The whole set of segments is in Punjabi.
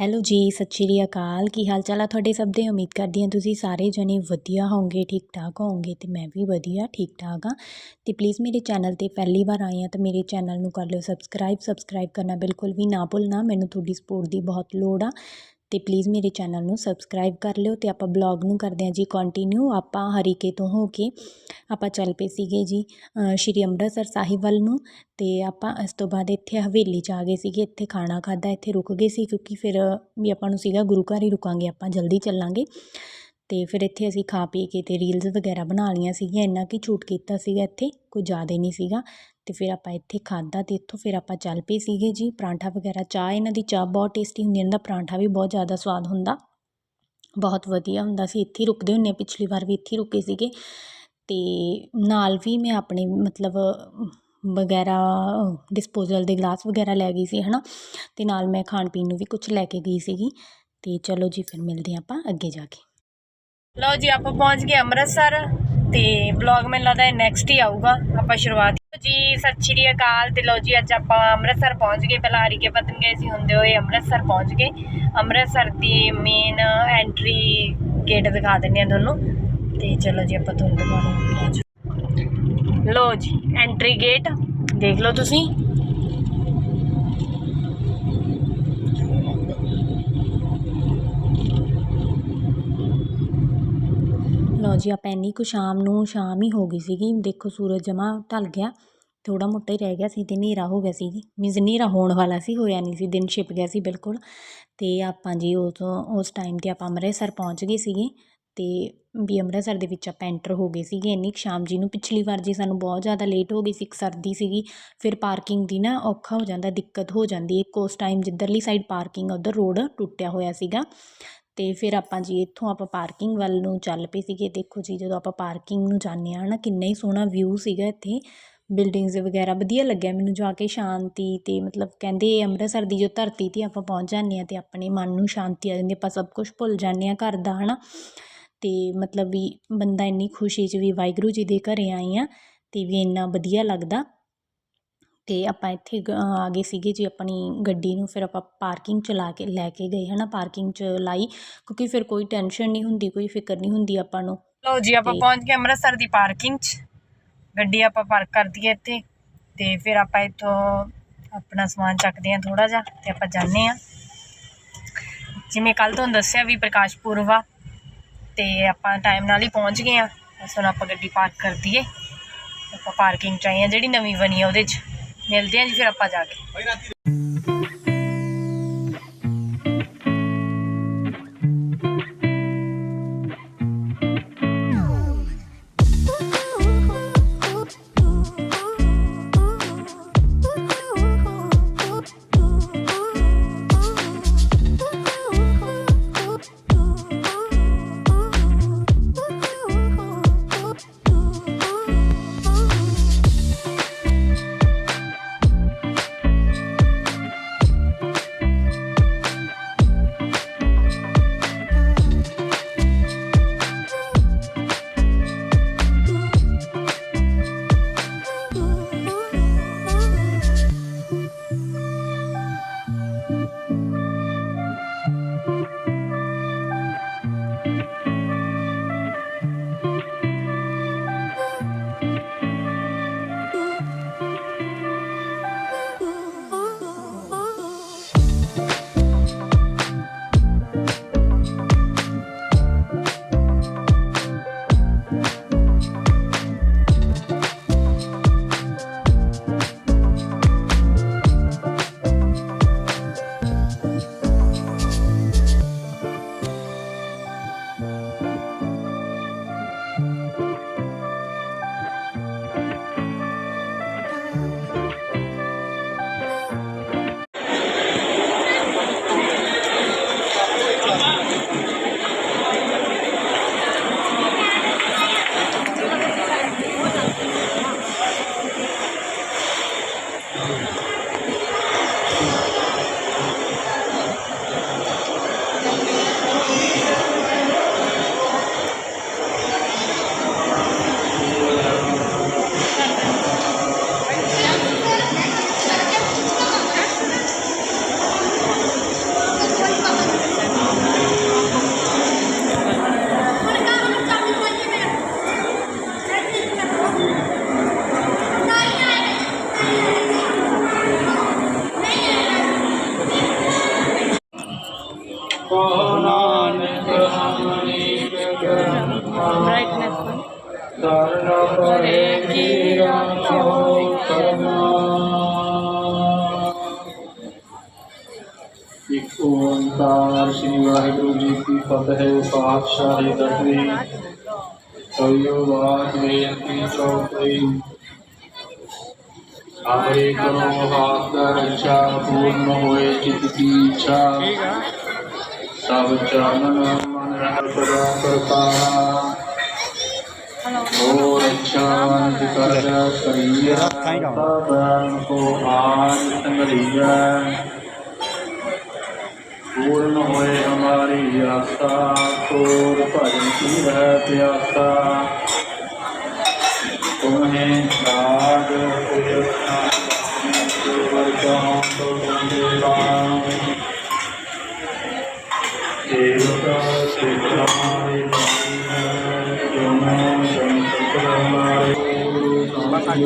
ਹੈਲੋ ਜੀ, ਸਤਿ ਸ਼੍ਰੀ ਅਕਾਲ। ਕੀ ਹਾਲ ਚਾਲ ਆ ਤੁਹਾਡੇ ਸਭ ਦੇ? ਉਮੀਦ ਕਰਦੀ ਹਾਂ ਤੁਸੀਂ ਸਾਰੇ ਜਣੇ ਵਧੀਆ ਹੋਵੋਗੇ ਠੀਕ ਠਾਕ ਹੋਵੋਗੇ ਤੇ ਮੈਂ ਵੀ ਵਧੀਆ ਠੀਕ ਠਾਕ ਆ ਤੇ ਪਲੀਜ਼ ਮੇਰੇ ਚੈਨਲ ਤੇ ਪਹਿਲੀ ਵਾਰ ਆਏ ਆ ਤਾਂ ਮੇਰੇ ਚੈਨਲ ਨੂੰ ਕਰ ਲਿਓ ਸਬਸਕ੍ਰਾਈਬ ਸਬਸਕ੍ਰਾਈਬ ਕਰਨਾ ਬਿਲਕੁਲ ਵੀ ਨਾ ਭੁੱਲਣਾ, ਮੈਨੂੰ ਤੁਹਾਡੀ ਸਪੋਰਟ ਦੀ ਬਹੁਤ ਲੋੜ ਆ। ਤੇ ਪਲੀਜ਼ ਮੇਰੇ ਚੈਨਲ ਨੂੰ ਸਬਸਕ੍ਰਾਈਬ ਕਰ ਲਿਓ ਤੇ ਆਪਾਂ ਬਲੌਗ ਨੂੰ ਕਰਦੇ ਹਾਂ ਜੀ ਕੰਟੀਨਿਊ ਆਪਾਂ ਹਰੀਕੇ ਤੋਂ ਹੋ ਕੇ ਆਪਾਂ ਚੱਲ ਪਏ ਸੀਗੇ ਜੀ ਸ਼੍ਰੀ ਅੰਮ੍ਰਿਤਸਰ ਸਾਹਿਬ ਵੱਲ ਨੂੰ ਤੇ ਆਪਾਂ ਇਸ ਤੋਂ ਬਾਅਦ ਇੱਥੇ ਹਵੇਲੀ 'ਚ ਆ ਗਏ ਸੀਗੇ, ਇੱਥੇ ਖਾਣਾ ਖਾਦਾ ਇੱਥੇ ਰੁਕ ਗਏ ਸੀ ਕਿਉਂਕਿ ਫਿਰ ਵੀ ਆਪਾਂ ਨੂੰ ਸੀਗਾ ਗੁਰੂ ਘਰ ਹੀ ਰੁਕਾਂਗੇ, ਆਪਾਂ ਜਲਦੀ ਚੱਲਾਂਗੇ। ਤੇ ਫਿਰ ਇੱਥੇ ਅਸੀਂ ਖਾ ਪੀ ਕੇ ਤੇ ਰੀਲਸ ਵਗੈਰਾ ਬਣਾ ਲਈਆਂ ਸੀਗੀਆਂ, ਇੰਨਾ ਕਿ ਛੂਟ ਕੀਤਾ ਸੀਗਾ ਇੱਥੇ, ਕੋਈ ਜ਼ਿਆਦਾ ਨਹੀਂ ਸੀਗਾ। ਅਤੇ ਫਿਰ ਆਪਾਂ ਇੱਥੇ ਖਾਧਾ ਅਤੇ ਇੱਥੋਂ ਫਿਰ ਆਪਾਂ ਚੱਲ ਪਏ ਸੀਗੇ ਜੀ। ਪਰਾਂਠਾ ਵਗੈਰਾ ਚਾਹ ਇਹਨਾਂ ਦੀ ਚਾਹ ਬਹੁਤ ਟੇਸਟੀ ਹੁੰਦੀ ਇਹਨਾਂ ਦਾ ਪਰਾਂਠਾ ਵੀ ਬਹੁਤ ਜ਼ਿਆਦਾ ਸਵਾਦ ਹੁੰਦਾ। ਬਹੁਤ ਵਧੀਆ ਹੁੰਦਾ ਸੀ ਇੱਥੇ ਹੀ ਰੁਕਦੇ ਹੁੰਦੇ ਹਾਂ, ਪਿਛਲੀ ਵਾਰ ਵੀ ਇੱਥੇ ਹੀ ਰੁਕੇ ਸੀਗੇ। ਅਤੇ ਨਾਲ ਵੀ ਮੈਂ ਆਪਣੇ ਮਤਲਬ ਵਗੈਰਾ ਡਿਸਪੋਜ਼ਲ ਦੇ ਗਲਾਸ ਵਗੈਰਾ ਲੈ ਗਈ ਸੀ ਹਨਾ। ਅਤੇ ਨਾਲ ਮੈਂ ਖਾਣ ਪੀਣ ਨੂੰ ਵੀ ਕੁਝ ਲੈ ਕੇ ਗਈ ਸੀਗੀ। ਅਤੇ ਚਲੋ ਜੀ ਫਿਰ ਮਿਲਦੇ ਹਾਂ ਆਪਾਂ ਅੱਗੇ ਜਾ ਕੇ। ਲਓ ਜੀ ਆਪਾਂ ਪਹੁੰਚ ਗਏ ਅੰਮ੍ਰਿਤਸਰ। ਤੇ ਵਲੌਗ ਮੈਨੂੰ ਲੱਗਦਾ ਨੈਕਸਟ ਹੀ ਆਊਗਾ, ਆਪਾਂ ਸ਼ੁਰੂਆਤ ਜੀ, ਸਤਿ ਸ਼੍ਰੀ ਅਕਾਲ ਤੇ ਲਓ ਜੀ, ਅੱਜ ਆਪਾਂ ਅੰਮ੍ਰਿਤਸਰ ਪਹੁੰਚ ਗਏ। ਪਹਿਲਾਂ ਹਰੀਕੇ ਪਤਨ ਗਏ ਸੀ, ਹੁੰਦੇ ਹੋਏ ਅੰਮ੍ਰਿਤਸਰ ਪਹੁੰਚ ਗਏ। ਅੰਮ੍ਰਿਤਸਰ ਦੀ ਮੇਨ ਐਂਟਰੀ ਗੇਟ ਦਿਖਾ ਦਿੰਦੇ ਆ ਤੁਹਾਨੂੰ। ਤੇ ਚਲੋ ਜੀ, ਆਪਾਂ ਤੁਹਾਨੂੰ ਦਿਖਾਉਂਦੇ ਹਾਂ ਲਓ ਜੀ ਐਂਟਰੀ ਗੇਟ ਦੇਖ ਲਓ ਤੁਸੀਂ ਲਓ ਜੀ, ਆਪਾਂ ਇੰਨੀ ਕੁ ਸ਼ਾਮ ਨੂੰ ਸ਼ਾਮ ਹੀ ਹੋ ਗਈ ਸੀਗੀ। ਦੇਖੋ, ਸੂਰਜ ਜਮਾ ਢਲ ਗਿਆ ਥੋੜਾ ਮੋਟਾ ਹੀ ਰਹਿ ਗਿਆ ਸੀ ਤੇ ਹਨੇਰਾ ਹੋ ਗਿਆ ਸੀ। ਮੀਨਸ ਹਨੇਰਾ ਹੋਣ ਵਾਲਾ ਸੀ, ਹੋਇਆ ਨਹੀਂ ਸੀ, ਦਿਨ ਛਿਪ ਗਿਆ ਸੀ ਬਿਲਕੁਲ। ਤੇ ਆਪਾਂ ਜੀ ਉਸ ਉਸ ਟਾਈਮ ਤੇ ਆਪਾਂ ਅੰਮ੍ਰਿਤਸਰ ਪਹੁੰਚ ਗਏ ਸੀਗੇ ਤੇ ਵੀ ਅੰਮ੍ਰਿਤਸਰ ਦੇ ਵਿੱਚ ਆਪਾਂ ਐਂਟਰ ਹੋ ਗਏ ਸੀਗੇ। ਇੰਨੀ ਕੁ ਸ਼ਾਮ ਜੀ ਨੂੰ ਪਿਛਲੀ ਵਾਰ ਜੀ ਸਾਨੂੰ ਬਹੁਤ ਜ਼ਿਆਦਾ ਲੇਟ ਹੋ ਗਈ ਸੀ, ਇੱਕ ਸਰਦੀ ਸੀਗੀ, ਫਿਰ ਪਾਰਕਿੰਗ ਦੀ ਨਾ ਔਖਾ ਹੋ ਜਾਂਦਾ, ਦਿੱਕਤ ਹੋ ਜਾਂਦੀ ਹੈ। ਇੱਕ ਉਸ ਟਾਈਮ ਜਿੱਧਰਲੀ ਸਾਈਡ ਪਾਰਕਿੰਗ ਉਧਰ ਰੋਡ ਟੁੱਟਿਆ ਹੋਇਆ ਸੀਗਾ। ਅਤੇ ਫਿਰ ਆਪਾਂ ਜੀ ਇੱਥੋਂ ਆਪਾਂ ਪਾਰਕਿੰਗ ਵੱਲ ਨੂੰ ਚੱਲ ਪਏ ਸੀਗੇ। ਦੇਖੋ ਜੀ, ਜਦੋਂ ਆਪਾਂ ਪਾਰਕਿੰਗ ਨੂੰ ਜਾਂਦੇ ਹਾਂ ਹੈ ਨਾ, ਕਿੰਨਾ ਹੀ ਸੋਹਣਾ ਵਿਊ ਸੀਗਾ ਇੱਥੇ। ਬਿਲਡਿੰਗਸ ਵਗੈਰਾ ਵਧੀਆ ਲੱਗਿਆ ਮੈਨੂੰ ਜਾ ਕੇ ਸ਼ਾਂਤੀ ਅਤੇ ਮਤਲਬ ਕਹਿੰਦੇ ਅੰਮ੍ਰਿਤਸਰ ਦੀ ਜੋ ਧਰਤੀ ਤੇ ਆਪਾਂ ਪਹੁੰਚ ਜਾਂਦੇ ਹਾਂ ਅਤੇ ਆਪਣੇ ਮਨ ਨੂੰ ਸ਼ਾਂਤੀ ਆ ਜਾਂਦੀ ਆਪਾਂ ਸਭ ਕੁਝ ਭੁੱਲ ਜਾਂਦੇ ਹਾਂ ਘਰ ਦਾ ਹੈ ਨਾ ਅਤੇ ਮਤਲਬ ਵੀ ਬੰਦਾ ਇੰਨੀ ਖੁਸ਼ੀ 'ਚ ਵੀ ਵਾਹਿਗੁਰੂ ਜੀ ਦੇ ਘਰ ਆਏ ਹਾਂ ਅਤੇ ਵੀ ਇੰਨਾ ਵਧੀਆ ਲੱਗਦਾ। ਤੇ ਆਪਾਂ ਇੱਥੇ ਆ ਗਏ ਸੀਗੇ ਜੀ ਆਪਣੀ ਗੱਡੀ ਨੂੰ ਫਿਰ ਆਪਾਂ ਪਾਰਕਿੰਗ ਚ ਲਾ ਕੇ ਲੈ ਕੇ ਗਏ ਹਨਾ? ਪਾਰਕਿੰਗ ਚ ਲਾਈ ਕਿਉਂਕਿ ਫਿਰ ਕੋਈ ਟੈਨਸ਼ਨ ਨਹੀਂ ਹੁੰਦੀ ਕੋਈ ਫਿਕਰ ਨਹੀਂ ਹੁੰਦੀ ਆਪਾਂ ਨੂੰ। ਲਓ ਜੀ ਆਪਾਂ ਪਹੁੰਚ ਗਏ ਅੰਮ੍ਰਿਤਸਰ ਦੀ ਪਾਰਕਿੰਗ 'ਚ। ਗੱਡੀ ਆਪਾਂ ਪਾਰਕ ਕਰ ਦਈਏ ਇੱਥੇ। ਤੇ ਫਿਰ ਆਪਾਂ ਇੱਥੋਂ ਆਪਣਾ ਸਮਾਨ ਚੱਕਦੇ ਹਾਂ ਥੋੜਾ ਜਿਹਾ ਤੇ ਆਪਾਂ ਜਾਂਦੇ ਹਾਂ। ਜਿਵੇਂ ਕੱਲ ਤੁਹਾਨੂੰ ਦੱਸਿਆ ਵੀ ਪ੍ਰਕਾਸ਼ ਪੁਰਬ ਆ ਤੇ ਆਪਾਂ ਟਾਈਮ ਨਾਲ ਹੀ ਪਹੁੰਚ ਗਏ ਆ ਬਸ ਹੁਣ ਆਪਾਂ ਗੱਡੀ ਪਾਰਕ ਕਰ ਦਈਏ। ਆਪਾਂ ਪਾਰਕਿੰਗ ਚ ਆਏ ਆ ਜਿਹੜੀ ਨਵੀਂ ਬਣੀ ਆ ਉਹਦੇ 'ਚ। ਮਿਲਦੇ ਹਾਂ ਜੀ ਫਿਰ ਆਪਾਂ ਜਾ ਕੇ। ਕੋ ਨਾਨਕ ਹਮ ਨੀਕ ਕਰਮ ਪਰੇ ਕੀ ਰਾਖੋ ਕਰਨਾ ਇੱਕ ਓੰਕਾਰ ਸ੍ਰੀ ਵਾਹਿਗੁਰੂ ਜੀ ਕੀ ਫਤਿਹ ਪਾਤਸ਼ਾਹੀ ਦਸਵੀਂ ਸੋਇਓ ਬਾਤ ਬੇਨਤੀ ਚੌਥੀ ਹਮਾਰੀ ਕਰੋ ਹਾਥ ਰੱਛਾ ਪੂਰਨ ਹੋਏ ਚਿਤ ਕੀ ਇੱਛਾ ਸਭ ਚਾਨਣ ਮਨ ਹਰ ਪਰਾ ਕਰਤਾ। ਹੋਰ ਚਾਨਣ ਕਰ ਕਰੀਆ ਤਬਨ ਕੋ ਆਨ ਸੰਗਰੀਆ ਪੂਰਨ ਹੋਏ ਹਮਾਰੀ ਆਸਾ ਤੋਰ ਭਜਨ ਕੀ ਰਹਿ ਪਿਆਸਾ। ਤੁਮਹੇ ਸਾਧ ਉਪਯੋਗ ਨਾ ਵਰਗਾ ਤੋ ਬੰਦੇ ਰਾਮ ਹਾਂਜੀ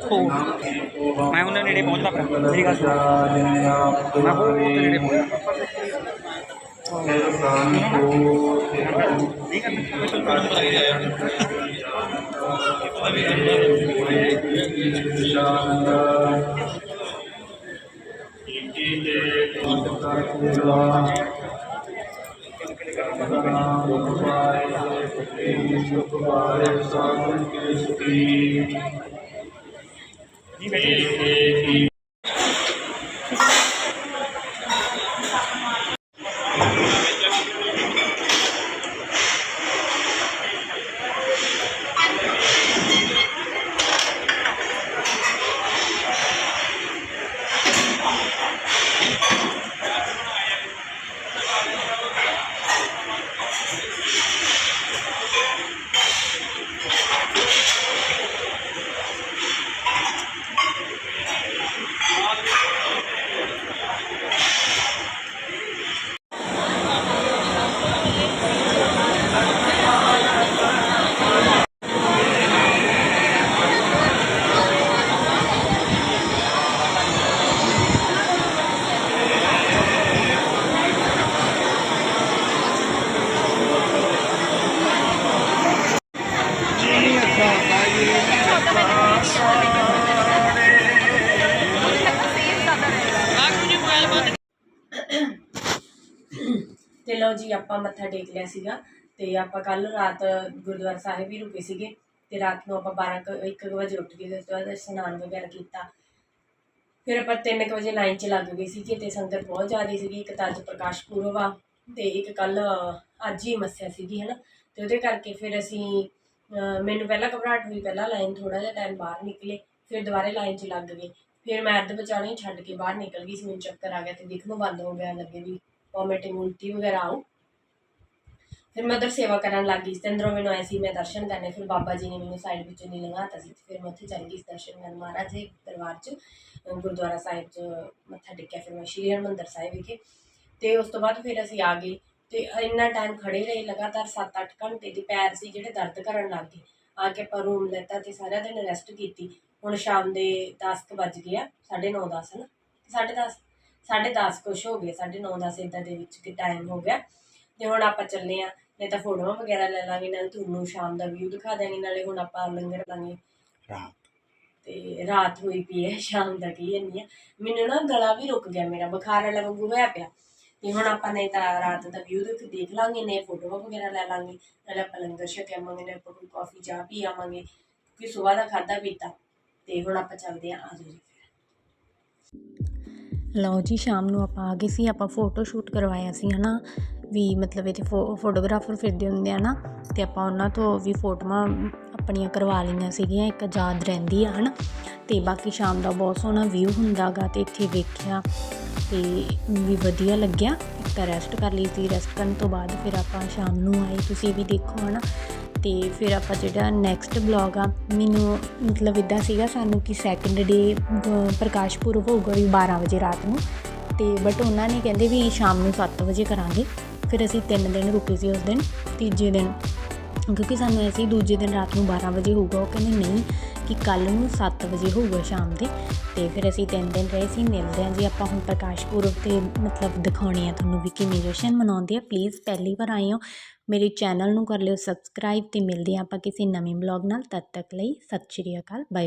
ਤੋਂ ਮੈਂ ਉਹਨਾਂ ਨੇੜੇ ਪਹੁੰਚਦਾ ਪਰ ਠੀਕ ਆ ਸਰ ਮੈਂ ਹੋਰ ਉਹ ਨੇੜੇ ਪਹੁੰਚਦਾ ਨਹੀਂ ਕਰਦਾ Thank you. ਲਓ ਜੀ ਆਪਾਂ ਮੱਥਾ ਟੇਕ ਲਿਆ ਸੀਗਾ ਤੇ ਆਪਾਂ ਕੱਲ ਰਾਤ ਗੁਰਦੁਆਰਾ ਸਾਹਿਬ ਵੀ ਰੁਕੇ ਸੀਗੇ ਤੇ ਰਾਤ ਨੂੰ ਆਪਾਂ 12 ਕੁ- ਇੱਕ ਕੁ ਵਜੇ ਉੱਠ ਗਏ ਤੇ ਉਸ ਤੋਂ ਬਾਅਦ ਇਸ਼ਨਾਨ ਵਗੈਰਾ ਕੀਤਾ। ਫਿਰ ਆਪਾਂ 3 ਵਜੇ ਲਾਈਨ 'ਚ ਲੱਗ ਗਏ ਸੀਗੇ ਤੇ ਸੰਗਤ ਬਹੁਤ ਜ਼ਿਆਦਾ ਸੀਗੀ, ਇੱਕ ਤਾਂ ਅੱਜ ਪ੍ਰਕਾਸ਼ ਪੁਰਬ ਆ ਤੇ ਇੱਕ ਕੱਲ ਅੱਜ ਹੀ ਮੱਸਿਆ ਸੀਗੀ, ਹਨਾ? ਤੇ ਉਹਦੇ ਕਰਕੇ ਫਿਰ ਅਸੀਂ ਮੈਨੂੰ ਪਹਿਲਾਂ ਘਬਰਾਹਟ ਹੋਈ, ਪਹਿਲਾਂ ਲਾਈਨ ਥੋੜਾ ਜਿਹਾ ਟਾਈਮ ਬਾਹਰ ਨਿਕਲੇ, ਫਿਰ ਦੁਬਾਰੇ ਲਾਈਨ 'ਚ ਲੱਗ ਗਏ। ਫਿਰ ਮੈਂ ਅੱਧ ਵਿਚਾਲੇ ਛੱਡ ਕੇ ਬਾਹਰ ਨਿਕਲ ਗਈ ਸੀ, ਮੈਨੂੰ ਚੱਕਰ ਆ ਗਿਆ ਤੇ ਦਿਖਣੋਂ ਬੰਦ ਹੋ ਗਿਆ, ਲੱਗੇ ਵੀ ਵੋਮਿਟਿੰਗ ਉਲਟੀ ਵਗੈਰਾ ਆਉ ਫਿਰ ਮੈਂ ਉਧਰ ਸੇਵਾ ਕਰਨ ਲੱਗ ਗਈ ਤੇ ਅੰਦਰੋਂ ਮੈਨੂੰ ਐਸੀ ਮੈਂ ਦਰਸ਼ਨ ਕਰਨੇ, ਫਿਰ ਬਾਬਾ ਜੀ ਨੇ ਮੈਨੂੰ ਸਾਈਡ ਵਿੱਚੋਂ ਨਹੀਂ ਲੰਘਾਤਾ ਸੀ, ਤੇ ਫਿਰ ਮੈਂ ਉੱਥੇ ਚੱਲ ਗਈ ਦਰਸ਼ਨ ਕਰਨ ਮਹਾਰਾਜ ਦੇ ਦਰਬਾਰ 'ਚ ਗੁਰਦੁਆਰਾ ਸਾਹਿਬ 'ਚ, ਮੱਥਾ ਟੇਕਿਆ, ਫਿਰ ਮੈਂ ਸ਼੍ਰੀ ਹਰਿਮੰਦਰ ਸਾਹਿਬ ਵਿਖੇ, ਤੇ ਉਸ ਤੋਂ ਬਾਅਦ ਫਿਰ ਅਸੀਂ ਆ ਗਏ, ਤੇ ਇੰਨਾ ਟਾਈਮ ਖੜੇ ਰਹੇ, ਲਗਾਤਾਰ 7-8 ਘੰਟੇ ਦੇ ਪੈਰ ਸੀ ਜਿਹੜੇ ਦਰਦ ਕਰਨ ਲੱਗ ਗਏ, ਆ ਕੇ ਆਪਾਂ ਰੂਮ ਲੈਤਾ ਤੇ ਸਾਰਾ ਦਿਨ ਰੈਸਟ ਕੀਤੀ, ਹੁਣ ਸ਼ਾਮ ਦੇ 10 ਕੁ ਵੱਜ ਗਏ ਆ 9:30 10 ਨਾ 10:30 10:30 ਕੁਛ ਹੋ ਗਏ 9:30 10 ਇਦਾਂ ਦੇ ਵਿੱਚ ਕਿ ਟਾਈਮ ਹੋ ਗਿਆ, ਤੇ ਹੁਣ ਆਪਾਂ ਚੱਲੇ ਆ ਨਹੀਂ ਤਾਂ ਫੋਟੋਆਂ ਵਗੈਰਾ ਲੈ ਲਾਂਗੇ ਨਾਲ ਤੁਹਾਨੂੰ ਸ਼ਾਮ ਦਾ ਵਿਊ ਦਿਖਾ ਦਾਂਗੇ ਨਾਲੇ ਹੁਣ ਆਪਾਂ ਲੰਗਰ ਲਾਂਗੇ। ਤੇ ਰਾਤ ਹੋਈ ਪਈ ਹੈ ਸ਼ਾਮ ਦਾ ਕੀ ਆ ਮੈਨੂੰ ਨਾ ਗਲਾ ਵੀ ਰੁਕ ਗਿਆ ਮੇਰਾ ਬੁਖਾਰ ਵਾਲਾ ਵਾਂਗੂ ਹੋਇਆ ਪਿਆ। ਤੇ ਹੁਣ ਆਪਾਂ ਨਹੀਂ ਤਾਂ ਰਾਤ ਦਾ ਵਿਊ ਦੇਖ ਦੇਖ ਲਾਂਗੇ ਨੇ ਫੋਟੋਆਂ ਵਗੈਰਾ ਲੈ ਲਾਂਗੇ। ਨਾਲੇ ਆਪਾਂ ਲੰਗਰ ਛਕ ਆਵਾਂਗੇ ਨੇ ਆਪਾਂ ਕੋਈ ਕਾਫੀ ਚਾਹ ਪੀ ਆਵਾਂਗੇ ਕਿਉਂਕਿ ਸਵੇਰ ਦਾ ਖਾਦਾ ਪੀਤਾ। ਤੇ ਹੁਣ ਆਪਾਂ ਚੱਲਦੇ ਆਂ ਆਜੋ ਜੀ ਲਓ ਜੀ ਸ਼ਾਮ ਨੂੰ ਆਪਾਂ ਆ ਗਏ ਸੀ ਆਪਾਂ ਫੋਟੋ ਸ਼ੂਟ ਕਰਵਾਇਆ ਸੀ ਹਨਾ? ਵੀ ਮਤਲਬ ਇੱਥੇ ਫੋ, ਫੋਟੋਗ੍ਰਾਫਰ ਫਿਰਦੇ ਹੁੰਦੇ ਆ ਨਾ ਅਤੇ ਆਪਾਂ ਉਹਨਾਂ ਤੋਂ ਵੀ ਫੋਟੋਆਂ ਆਪਣੀਆਂ ਕਰਵਾ ਲਈਆਂ ਸੀਗੀਆਂ, ਇੱਕ ਯਾਦ ਰਹਿੰਦੀ ਆ, ਹਨਾ? ਅਤੇ ਬਾਕੀ ਸ਼ਾਮ ਦਾ ਬਹੁਤ ਸੋਹਣਾ ਵਿਊ ਹੁੰਦਾ ਗਾ ਅਤੇ ਇੱਥੇ ਵੇਖਿਆ ਤੇ ਵੀ ਵਧੀਆ ਲੱਗਿਆ। ਇੱਕ ਤਾਂ ਰੈਸਟ ਕਰ ਲਈ ਸੀ ਰੈਸਟ ਕਰਨ ਤੋਂ ਬਾਅਦ ਫਿਰ ਆਪਾਂ ਸ਼ਾਮ ਨੂੰ ਆਏ, ਤੁਸੀਂ ਵੀ ਦੇਖੋ, ਹਨਾ? ਤੇ ਫਿਰ ਆਪਾਂ ਜਿਹੜਾ ਨੈਕਸਟ ਬਲੌਗ ਆ, ਮੈਨੂੰ ਮਤਲਬ ਇਦਾਂ ਸੀਗਾ ਸਾਨੂੰ ਕਿ ਸੈਕੰਡ ਡੇ ਪ੍ਰਕਾਸ਼ ਪੁਰਬ ਹੋਊਗਾ ਵੀ 12 ਵਜੇ ਰਾਤ ਨੂੰ। ਤੇ ਬਟ ਉਹਨਾਂ ਨੇ ਕਹਿੰਦੇ ਵੀ ਸ਼ਾਮ ਨੂੰ 7 ਵਜੇ ਕਰਾਂਗੇ। ਫਿਰ ਅਸੀਂ ਤਿੰਨ ਦਿਨ ਰੁਕੇ ਸੀ ਉਸ ਦਿਨ, ਤੀਜੇ ਦਿਨ। ਕਿਉਂਕਿ ਸਾਨੂੰ ਐਸੀ ਦੂਜੇ ਦਿਨ ਰਾਤ ਨੂੰ 12 ਵਜੇ ਹੋਊਗਾ, ਉਹ ਕਹਿੰਦੇ ਨਹੀਂ ਕਿ ਕੱਲ ਨੂੰ 7 ਵਜੇ ਹੋਊਗਾ ਸ਼ਾਮ ਦੇ। ਤੇ ਫਿਰ ਅਸੀਂ ਤਿੰਨ ਦਿਨ ਰਹੇ ਸੀ, ਮਿਲਦੇ ਹਾਂ ਜੀ ਆਪਾਂ ਹੁਣ ਪ੍ਰਕਾਸ਼ ਪੁਰਬ ਤੇ ਮਤਲਬ ਦਿਖਾਉਣੇ ਆ ਤੁਹਾਨੂੰ ਵੀ ਕਿਵੇਂ ਜਸ਼ਨ ਮਨਾਉਂਦੇ ਆ। ਪਲੀਜ਼ ਪਹਿਲੀ ਵਾਰ ਆਏ ਹੋ, ਮੇਰੇ ਚੈਨਲ ਨੂੰ ਕਰ ਲਿਓ ਸਬਸਕ੍ਰਾਈਬ ਤੇ ਮਿਲਦੇ ਹਾਂ ਆਪਾਂ ਕਿਸੇ ਨਵੇਂ ਬਲੌਗ ਨਾਲ। ਤਦ ਤੱਕ ਲਈ ਸਤਿ ਸ਼੍ਰੀ ਅਕਾਲ ਬਾਏ